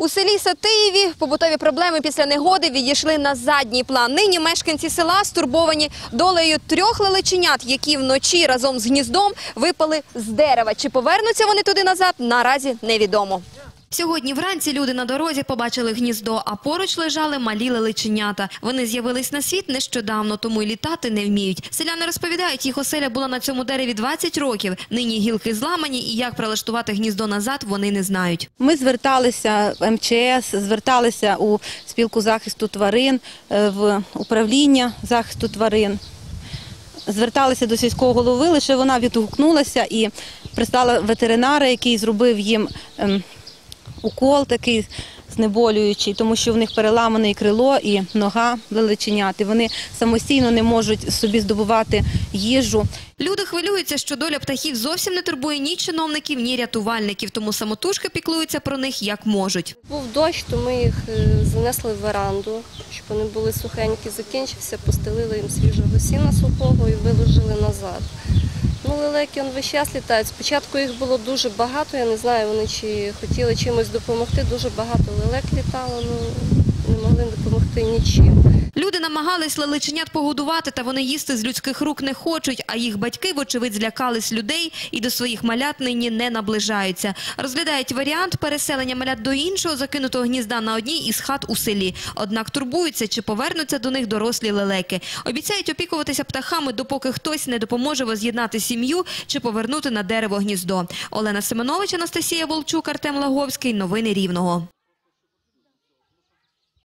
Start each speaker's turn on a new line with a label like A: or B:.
A: У селі Сатиєві побутові проблеми після негоди відійшли на задній план. Нині мешканці села стурбовані долею трьох лелеченят, які вночі разом з гніздом випали з дерева. Чи повернуться вони туди назад, наразі невідомо. Сьогодні вранці люди на дорозі побачили гніздо, а поруч лежали малі лелеченята. Вони з'явились на світ нещодавно, тому й літати не вміють. Селяни розповідають, їх оселя була на цьому дереві 20 років. Нині гілки зламані, і як прилаштувати гніздо назад, вони не знають.
B: Ми зверталися в МЧС, зверталися у спілку захисту тварин, е, в управління захисту тварин. Зверталися до сільського голови, лише вона відгукнулася і пристала ветеринара, який зробив їм ем, укол такий знеболюючий, тому що в них переламане і крило, і нога лелеченят. І Вони самостійно не можуть собі здобувати їжу.
A: Люди хвилюються, що доля птахів зовсім не турбує ні чиновників, ні рятувальників, тому самотужки піклуються про них як можуть.
C: Був дощ, то ми їх е, занесли в веранду, щоб вони були сухенькі. Закінчився, постелили їм свіжого сіна сухого і виложили назад. Ну, лелеки он весь час літають. Спочатку їх було дуже багато, я не знаю, вони чи хотіли чимось допомогти. Дуже багато лелек літало, ну не могли допомогти нічим.
A: Люди намагались лелеченят погодувати, та вони їсти з людських рук не хочуть, а їх батьки, вочевидь, злякались людей і до своїх малят нині не наближаються. Розглядають варіант переселення малят до іншого закинутого гнізда на одній із хат у селі. Однак турбуються, чи повернуться до них дорослі лелеки. Обіцяють опікуватися птахами, допоки хтось не допоможе воз'єднати сім'ю чи повернути на дерево гніздо. Олена Семенович, Анастасія Волчук, Артем Лаговський. Новини Рівного.